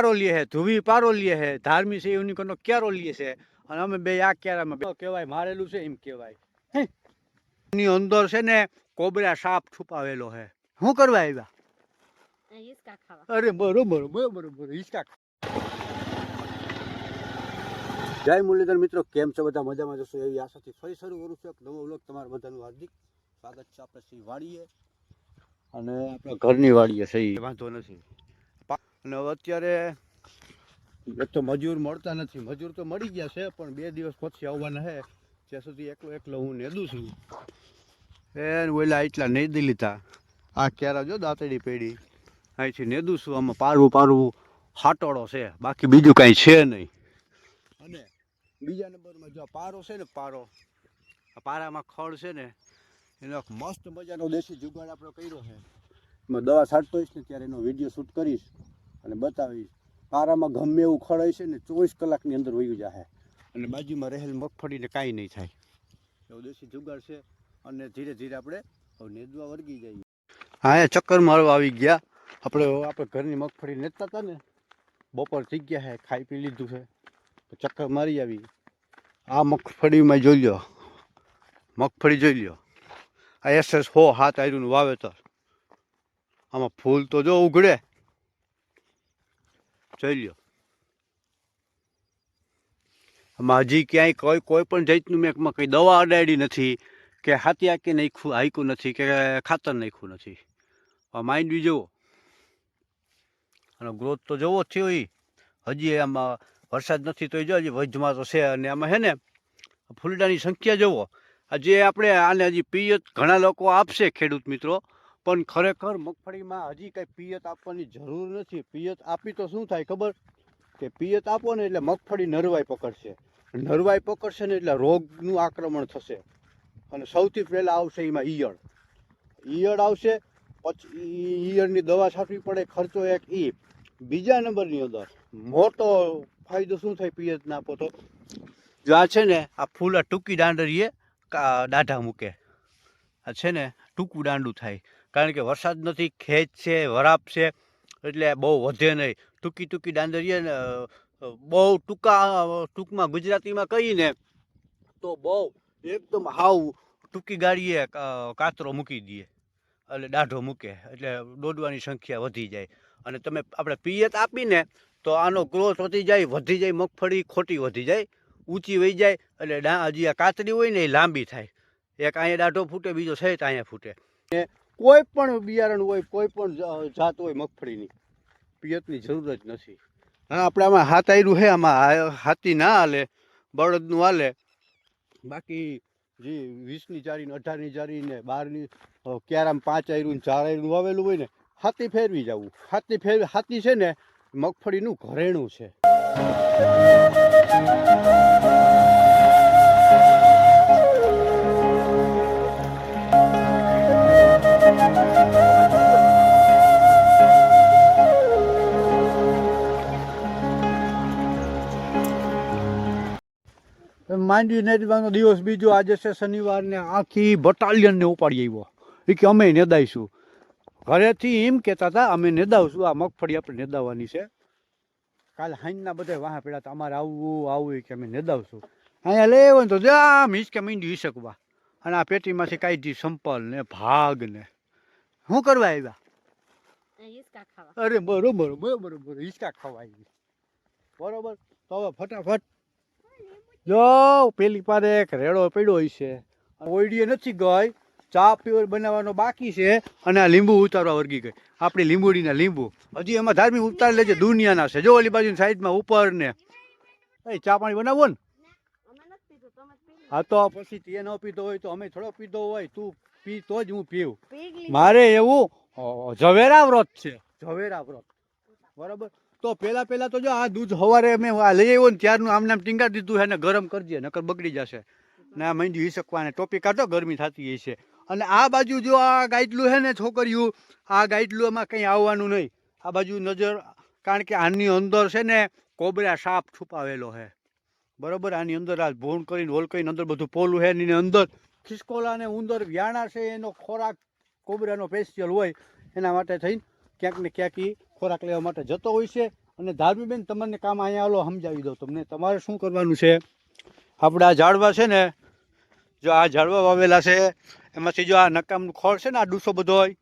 પારો લે છે ધુવી પારો લે છે ધાર્મિક છે એની કોનો ક્યારો લે છે? અને અમે બે આ ક્યારામાં કહેવાય મારેલું છે એમ કહેવાય. હે. એની અંદર છે ને કોબરા સાપ છુપાવેલો છે શું કરવા આવ્યા? અરે બરોબર બરોબર બરોબર હિચકા જય મુરલીધર મિત્રો કેમ છો બધા? મજામાં જશો એવી આશાથી ફરી શરૂ કરું છું એક નવો વ્લોગ તમારા બધાનું હાર્દિક સ્વાગત છે આપણે શ્રી વાડીએ. અને આપણા ઘરની વાડીએ સહી વાંધો નથી. અને હવે અત્યારે એક તો મજૂર મળતા નથી. મજૂર તો મળી ગયા છે પણ બે દિવસ પછી આવવાના છે. ત્યાં સુધી એકલો એકલો હું નેદું છું. એ ઓલા એટલા નેદી લીધા. આ ક્યારા જો દાંતડી પેઢી અહીંથી નેદું છું આમાં પારવું પારવું હાટોળો છે. બાકી બીજું કાંઈ છે નહીં. અને બીજા નંબરમાં જો પારો છે ને પારો. આ પારામાં ખડ છે ને એનો એક મસ્ત મજાનો દેશી જુગાડ આપણો કર્યો છે. એમાં દવા છાંટતો હોઈશ ને ત્યારે એનો વીડિયો શૂટ કરીશ. અને બતાવીશ. પારામાં ગમે એવું ખડ છે ને ચોવીસ કલાકની અંદર વયું જાય અને બાજુમાં રહેલ મગફળીને કાંઈ નહીં થાય. એવો દેશી જુગાડ છે. અને ધીરે ધીરે આપણે નેદવા વર્ગી જઈએ. હા, એ ચક્કર મારવા આવી ગયા. આપણે આપણે ઘરની મગફળી નેતા હતા ને. બપોર થઈ ગયા છે ખાઈ પી લીધું છે તો ચક્કર મારી આવી. આ મગફળીમાં જોઈ લ્યો. મગફળી જોઈ લ્યો. આ એસ એસ હો, હાથ આવ્યું વાવેતર. આમાં ફૂલ તો જો ઉઘડે. જોઈ લ્યો આમાં હજી ક્યાંય કોઈ કોઈ પણ જાતનું મેં કંઈ દવા અડાડી નથી, કે હાથી આંકી નાખ્યું હાઈકું નથી, કે ખાતર નાખ્યું નથી. આ બી જુઓ. અને ગ્રોથ તો જવો જ થયો એ હજી આમાં વરસાદ નથી તો જો હજી વજમાં તો છે. અને આમાં છે ને, ફૂલડાની સંખ્યા જુઓ. આજે આપણે આને હજી પિયત ઘણા લોકો આપશે ખેડૂત મિત્રો પણ ખરેખર મગફળીમાં હજી કાંઈ પિયત આપવાની જરૂર નથી. પિયત આપી તો શું થાય ખબર? કે પિયત આપો ને એટલે મગફળી નરવાઈ પકડશે. નરવાઈ પકડશે ને એટલે રોગનું આક્રમણ થશે. અને સૌથી પહેલાં આવશે એમાં ઈયળ. ઈયળ આવશે, પછી ઈયળની દવા છાંટવી પડે, ખર્ચો એક ઈ. બીજા નંબરની અંદર મોટો ફાયદો શું થાય પિયત ના આપો તો? જો આ છે ને, આ ફૂલ આ ટૂંકી દાંડરીએ દાઢા મૂકે. આ છે ને, ટૂંકું દાંડું થાય. કારણ કે વરસાદ નથી ખેંચ છે, વરાપ છે, એટલે બહુ વધે નહીં. ટૂંકી ટૂંકી ડાંદરીએ ને બહુ ટૂંકા ટૂંકમાં ગુજરાતીમાં કહીને તો બહુ એકદમ હાવ ટૂંકી ગાડીએ કાતરો મૂકી દઈએ. એટલે દાઢો મૂકે, એટલે દોડવાની સંખ્યા વધી જાય. અને તમે આપણે પિયત આપીને તો આનો ગ્રોથ વધી જાય વધી જાય, મગફળી ખોટી વધી જાય, ઊંચી વહી જાય, એટલે હજી આ કાતરી હોય ને એ લાંબી થાય. એક અહીંયા દાઢો ફૂટે, બીજો સહિત અહીંયા ફૂટે. કોઈ પણ બિયારણ હોય, કોઈ પણ જાત હોય મગફળીની, પિયતની જરૂર જ નથી. હા, આપણે આમાં હાથ આવ્યું છે આમાં હાથી ના હાલે, બળદનું હાલે. બાકી જે વીસની ચારી ને અઢારની ચારી ને બારની ક્યારામ પાંચ આયરું ને ચાર આયરું વાવેલું હોય ને, હાથી ફેરવી જવું. હાથી ફેરવી હાથી છે ને, મગફળીનું ઘરેણું છે. માંડવી નેદવાનો દિવસ બીજો આજે છે શનિવારને આખી બટાલિયનને ઉપાડી આવ્યો. એ કે અમે નેદાઈશું. ઘરેથી એમ કહેતા હતા અમે નેદાવશું. આ મગફળી આપણે નેદાવવાની છે. કાલે હાઈનના બધા વાહ પેડા તમારે આવવું આવવું કે અમે નેદાવશું. અહીંયા લેવો તો આમ હિંચકે મીંડી હિસકવા અને આ પેટીમાંથી કાઢી સંપલ ને ભાગ ને. શું કરવા આવ્યા? અરે બરોબર બરોબર બરોબર. હિંચકા ખાવા આવી. બરોબર? તો હવે ફટાફટ જો પેલી પાસે એક રેડો પડ્યો છે. ઓઈડીએ નથી ગઈ ચા પીવર બનાવવાનો બાકી છે અને આ લીંબુ ઉતારવા વર્ગી ગઈ. આપણી લીંબુડીના લીંબુ. હજી એમાં ધાર્મિક ઉતાર લેજે દુનિયાના છે. જો ઓલી બાજુની સાઈડમાં ઉપર ને એ ચા પાણી બનાવો ને. હા તો પછી તે ન પીધો હોય તો અમે થોડો પીધો હોય તું પી તો જ હું પીવું મારે એવું ઝવેરા વ્રત છે. ઝવેરા વ્રત. બરાબર? તો પેલા પેલા તો જો આ દૂધ સવારે મેં આ લઈ આવ્યો ને ત્યારનું આમને આમ ટીંગા દીધું છે ને ગરમ કરજે નકર બગડી જશે. ને આ મંડી હિસકવા શકવાને ટોપી કાઢો ગરમી થતી હોય છે. અને આ બાજુ જો આ ગાઈટલું છે ને છોકરીઓ, આ ગાઈડલું એમાં કંઈ આવવાનું નહીં. આ બાજુ નજર, કારણ કે આની અંદર છે ને કોબરા સાપ છુપાવેલો છે. બરોબર? આની અંદર આ ભૂણ કરીને, હોલ કરીને અંદર બધું પોલું છે. એની અંદર ખિસકોલા ને ઉંદર વ્યાણા છે. એનો ખોરાક કોબરાનો સ્પેશિયલ હોય એના માટે થઈને ક્યાંક ને ક્યાંક એ ખોરાક લેવા માટે જતો હોય છે. અને ધાર્મીબેન, તમને કામ અહીંયા હાલો સમજાવી દઉં તમને. તમારે શું કરવાનું છે? આપણે આ ઝાડવા છે ને, જો આ ઝાડવા વાવેલા છે, એમાંથી જો આ નકામનું ખોળ છે ને, આ ડૂસો બધો હોય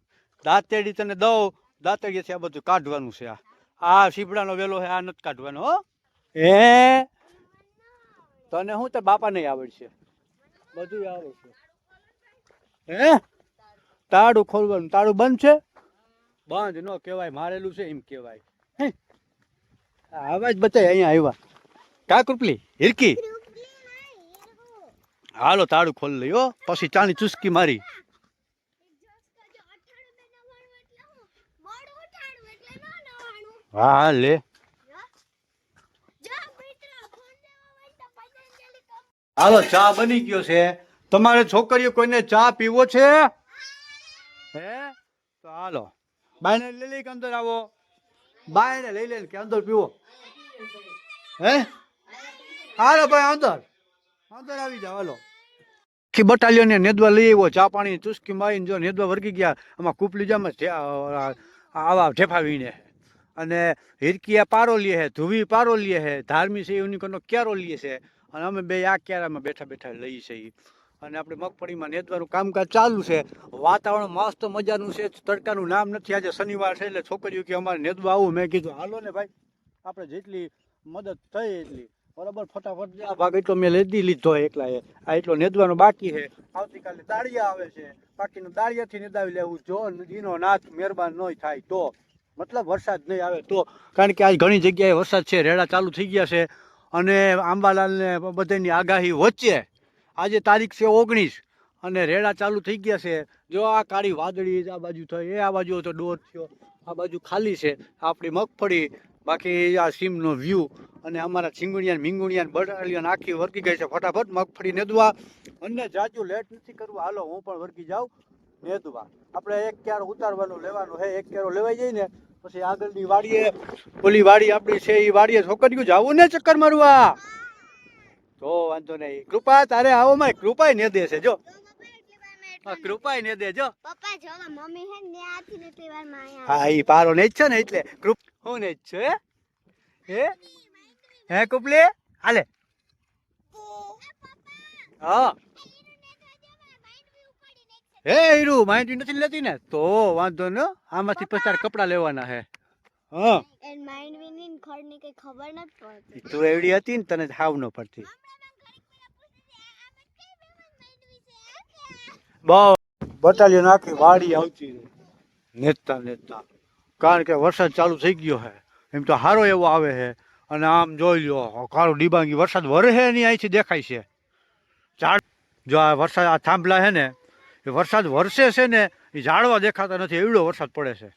દાંતેડી તને દઉં દાંતેડીથી આ બધું કાઢવાનું છે આ. આ સીપડાનો વેલો છે, આ નથી કાઢવાનો, હો. હે? તને શું તાર બાપા નહીં આવડશે. બધું આવે છે. હે? તાળું ખોલવાનું તાળું બંધ છે? બંધ ન કહેવાય મારેલું છે એમ કહેવાય. હે? આ અવાજ બતાય અહીંયા આવ્યા. કા કૃપલી? હિરકી? હાલો તાળું ખોલ લઈ હો. પછી ચાની ચુસ્કી મારી. હા હા લે. હાલો ચા બની ગયો છે. તમારે છોકરીઓ કોઈને ચા પીવો છે? હે? તો હાલો. બાયને લઈ લઈ કે અંદર આવો. બાયને લઈ લઈને કે અંદર પીવો. હે? હાલો ભાઈ, અંદર. અંદર આવી જાવ હાલો. આખી બટાલિયન નેદવા લઈ આવ્યો, ચા પાણી, ચુસ્કી મારીને જો નેદવા વર્ગી ગયા, આમાં કૂપલી જામાં આવા ઠેફાવીને અને હિરકીયા પારો લીએ છે ધુવી પારો લીએ છે ધાર્મી છે, એની કોનો ક્યારો લીએ છે? અને અમે બે આ ક્યારામાં બેઠા બેઠા લઈ છે ઈ. અને આપણે મગફળીમાં નેદવાનું કામકાજ ચાલુ છે. વાતાવરણ મસ્ત મજાનું છે. તડકાનું નામ નથી. આજે શનિવાર છે એટલે છોકરીઓ કે અમારે નેદવા આવું. મેં કીધું, હાલો ને ભાઈ, આપણે જેટલી મદદ થઈ એટલી. બરાબર, ફટાફટ આ ભાગ એટલો મેં લેદી લીધો એકલા એ આ એટલો નેદવાનો બાકી છે. આવતીકાલે દાળિયા આવે છે. બાકીનું દાળિયાથી નેદાવી લેવું. જો નદીનો નાથ મહેરબાન ન થાય તો. મતલબ વરસાદ નહીં આવે તો. કારણ કે આજ ઘણી જગ્યાએ વરસાદ છે. રેડા ચાલુ થઈ ગયા છે. અને આંબાલાલને બધાની આગાહી વચ્ચે આજે તારીખ છે ઓગણીસ અને રેડા ચાલુ થઈ ગયા છે. જો આ કાળી વાદળી આ બાજુ થઈ, એ આ બાજુ તો ડોર થયો, આ બાજુ ખાલી છે, આપણી મગફળી, બાકી આ સીમનો વ્યૂ અને અમારા છીંગુણિયા મીંગુણિયા બટાલિયન આખી વર્ગી ગઈ છે. ફટાફટ મગફળી નેદવા. અને જાજુ લેટ નથી કરવું. હાલો, હું પણ વર્ગી જાઉં. નેદવા. આપણે એક ક્યારો ઉતારવાનું લેવાનું હે એક ક્યારો લેવાઈ જાય ને, પછી આગળની વાડીએ, ઓલી વાડી આપણી છે એ વાડીએ છોકરીઓ જાવું ને ચક્કર મારવા? તો વાંધો નહીં. કૃપા તારે આવો મારે કૃપાય ને દે છે જો. કૃપાય ને દે જો. પપ્પા જો મમ્મી હે માં એ પારો ને જ છે ને એટલે કૃપ હું ને જ છે હે? હે? કુપલી? હાલે. હા. હે હીરુ માહિતી નથી લેતી ને? તો વાંધો ન આમાંથી પછી તારે કપડાં લેવાના હે હા. એન માઇન્ડ વિનિંગ ખડની કઈ ખબર પડતી. તું એવડી હતી ને તને હાવ ન પડતી. બહુ બટાલિયન આખી વાડી આવતી નેતા નેતા. કારણ કે વરસાદ ચાલુ થઈ ગયો છે એમ તો સારો એવો આવે છે અને આમ જોઈ લો કાળો ડિબાંગી. વરસાદ વરે છે નહીં અહીંથી દેખાય છે. ઝાડ જો આ વરસાદ આ થાંભલા છે ને એ વરસાદ વરસે છે ને એ ઝાડવા દેખાતા નથી એવડો વરસાદ પડે છે.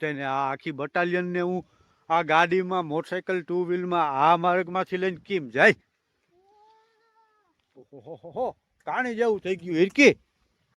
તેને આ આખી બટાલિયનને હું આ ગાડીમાં મોટરસાઇકલ ટુ વ્હીલમાં આ માર્ગમાંથી લઈને કેમ જાય? હો, કાણી જેવું થઈ ગયું, હિરકી.